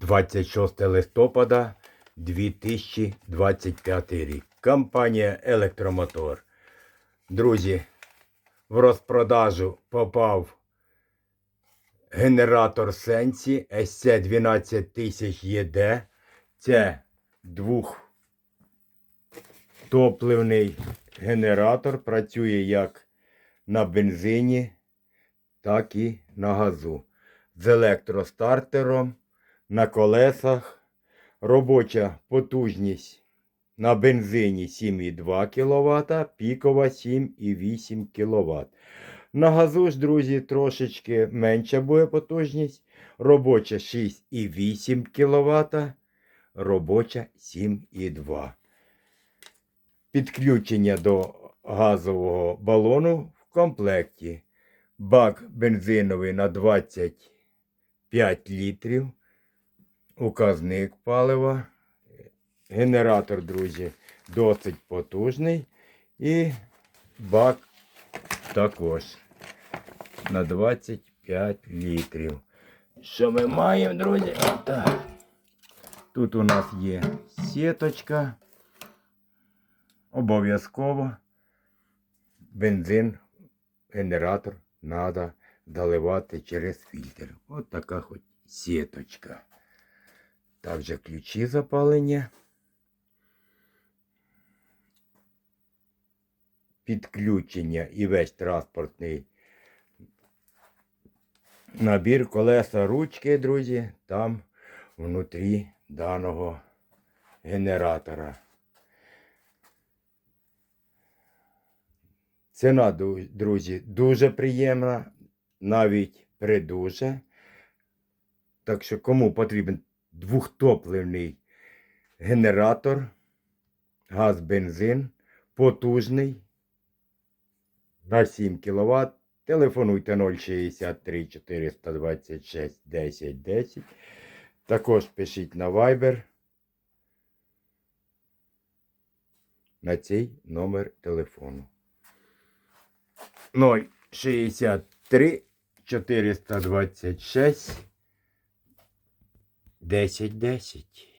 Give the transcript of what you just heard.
26 листопада 2025 рік. Компанія Електромотор. Друзі, в розпродажу попав генератор Сенсі SC 12000 ЄД. Це двохтопливний генератор. Працює як на бензині, так і на газу. З електростартером на колесах. Робоча потужність на бензині 7,2 кВт, пікова 7,8 кВт. На газу ж, друзі, трошечки менша буде потужність. Робоча 6,8 кВт, робоча 7,2. Підключення до газового балону в комплекті. Бак бензиновий на 25 літрів. Указник палива. Генератор, друзі, досить потужний. І бак також на 25 літрів. Що ми маємо, друзі? Так. Тут у нас є сіточка. Обов'язково бензин, генератор треба доливати через фільтр. От така хоч сіточка. Також ключі запалення. Підключення і весь транспортний набір колеса ручки, друзі, там внутрі даного генератора. Ціна, друзі, дуже приємна, навіть придуже. Так що кому потрібен двохтопливний генератор, газ, бензин, потужний на 7 кВт. Телефонуйте 063 426 10 10. Також пишіть на Viber на цей номер телефону. 063 426 10 10.